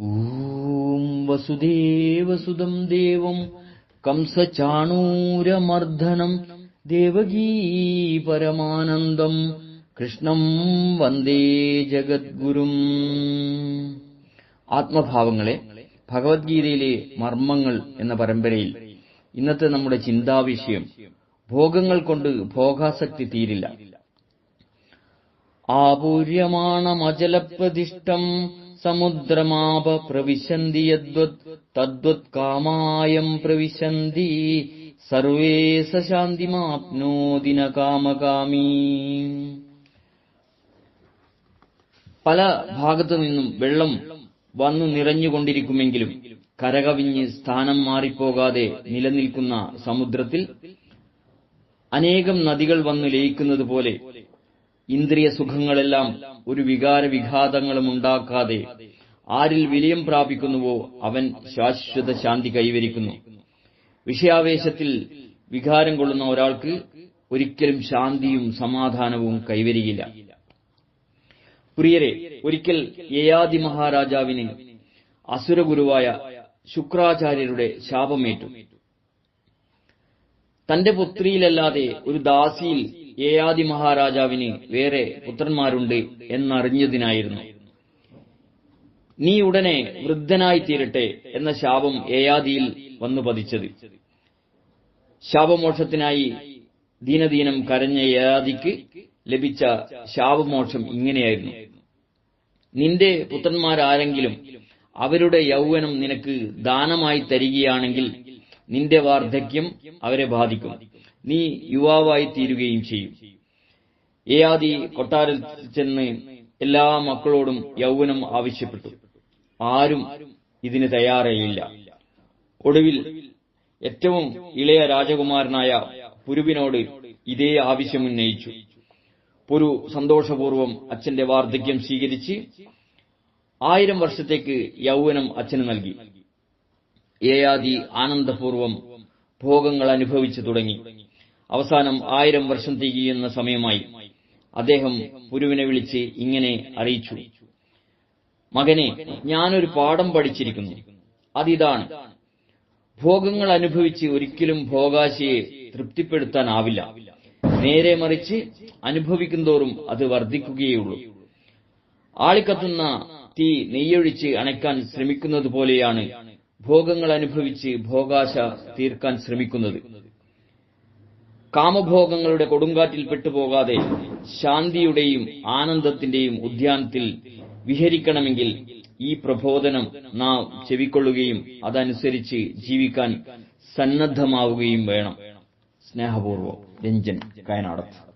ॐ वसुदेवसुदम् देवम् कंसचाणूरमर्दनम् देवकी परमानन्दम् കൃഷ്ണം വന്ദേ ജഗദ്ഗുരും ആത്മഭാവങ്ങളെ ഭഗവത്ഗീതയിലെ മർമ്മങ്ങൾ എന്ന പരമ്പരയിൽ ഇന്നത്തെ നമ്മുടെ ചിന്താവിഷയം ഭോഗങ്ങൾ കൊണ്ട് ഭോഗാസക്തി തീരില്ല ആപൂര്യമാണമചലപ്രതിഷ്ഠം സമുദ്രമാപ പ്രവിശന്തി യദ്വത് തദ്വത് കാമായം പ്രവിശന്തി. സർവേ സശാന്തിമാപ്നോദിന കാമകാമീ. പല ഭാഗത്തു നിന്നും വെള്ളം വന്നു നിറഞ്ഞുകൊണ്ടിരിക്കുമെങ്കിലും കരകവിഞ്ഞ് സ്ഥാനം മാറിപ്പോകാതെ നിലനിൽക്കുന്ന സമുദ്രത്തിൽ അനേകം നദികൾ വന്നു ലയിക്കുന്നത് പോലെ ഇന്ദ്രിയ സുഖങ്ങളെല്ലാം ഒരു വികാര വിഘാതങ്ങളും ഉണ്ടാക്കാതെ ആരിൽ വിലയം പ്രാപിക്കുന്നുവോ അവൻ ശാശ്വത ശാന്തി കൈവരിക്കുന്നു. വിഷയാവേശത്തിൽ വികാരം കൊള്ളുന്ന ഒരാൾക്ക് ഒരിക്കലും ശാന്തിയും സമാധാനവും കൈവരികില്ല. പ്രിയരെ ഒരിക്കൽ യയാദി മഹാരാജാവിന് അസുരഗുരുവായ ശുക്രാചാര്യരുടെ ശാപമേറ്റു. തന്റെ പുത്രിയിലല്ലാതെ ഒരു ദാസിയിൽ ഏയാദി മഹാരാജാവിന് വേറെ പുത്രന്മാരുണ്ട് എന്നറിഞ്ഞതിനായിരുന്നു. നീ ഉടനെ വൃദ്ധനായി തീരട്ടെ എന്ന ശാപം ഏയാദിയിൽ വന്നു പതിച്ചത്. ശാപമോക്ഷത്തിനായി ദീനദീനം കരഞ്ഞ ഏയാദിക്ക് ലഭിച്ച ശാപമോക്ഷം ഇങ്ങനെയായിരുന്നു. നിന്റെ പുത്രന്മാരാരെങ്കിലും അവരുടെ യൗവനം നിനക്ക് ദാനമായി തരികയാണെങ്കിൽ നിന്റെ വാർദ്ധക്യം അവരെ ബാധിക്കും. നീ യുവാവായി തീരുകയും ചെയ്യും. ഏയാദി കൊട്ടാരത്തിൽ ചെന്ന് എല്ലാ മക്കളോടും യൗവനം ആവശ്യപ്പെട്ടു. ആരും ഇതിന് തയ്യാറേയില്ല. ഒടുവിൽ ഏറ്റവും ഇളയ രാജകുമാരനായ പുരുവിനോട് ഇതേ ആവശ്യമുന്നയിച്ചു പുരു സന്തോഷപൂർവം അച്ഛന്റെ വാർദ്ധക്യം സ്വീകരിച്ച് ആയിരം വർഷത്തേക്ക് യൗവനം അച്ഛന് നൽകി. ഏയാദി ആനന്ദപൂർവം ഭോഗങ്ങൾ അനുഭവിച്ചു തുടങ്ങി. അവസാനം ആയിരം വർഷം തികയുന്ന സമയമായി അദ്ദേഹം പുരുവിനെ വിളിച്ച് ഇങ്ങനെ അറിയിച്ചു. മകനെ ഞാനൊരു പാഠം പഠിച്ചിരിക്കുന്നു. അതിതാണ്. ഭോഗങ്ങൾ അനുഭവിച്ച് ഒരിക്കലും ഭോഗാശയെ തൃപ്തിപ്പെടുത്താനാവില്ല. നേരെ മറിച്ച് അനുഭവിക്കുന്തോറും അത് വർദ്ധിക്കുകയുള്ളൂ. ആളിക്കത്തുന്ന തീ നെയ്യൊഴിച്ച് അണയ്ക്കാൻ ശ്രമിക്കുന്നത് പോലെയാണ് ഭോഗങ്ങൾ അനുഭവിച്ച് ഭോഗാശ തീർക്കാൻ ശ്രമിക്കുന്നത്. കാമഭോഗങ്ങളുടെ കൊടുങ്കാറ്റിൽ പെട്ടുപോകാതെ ശാന്തിയുടെയും ആനന്ദത്തിന്റെയും ഉദ്യാനത്തിൽ വിഹരിക്കണമെങ്കിൽ ഈ പ്രബോധനം നാം ചെവിക്കൊള്ളുകയും അതനുസരിച്ച് ജീവിക്കാൻ സന്നദ്ധമാവുകയും വേണം. സ്നേഹപൂർവം രഞ്ജൻ കയനാടത്ത്.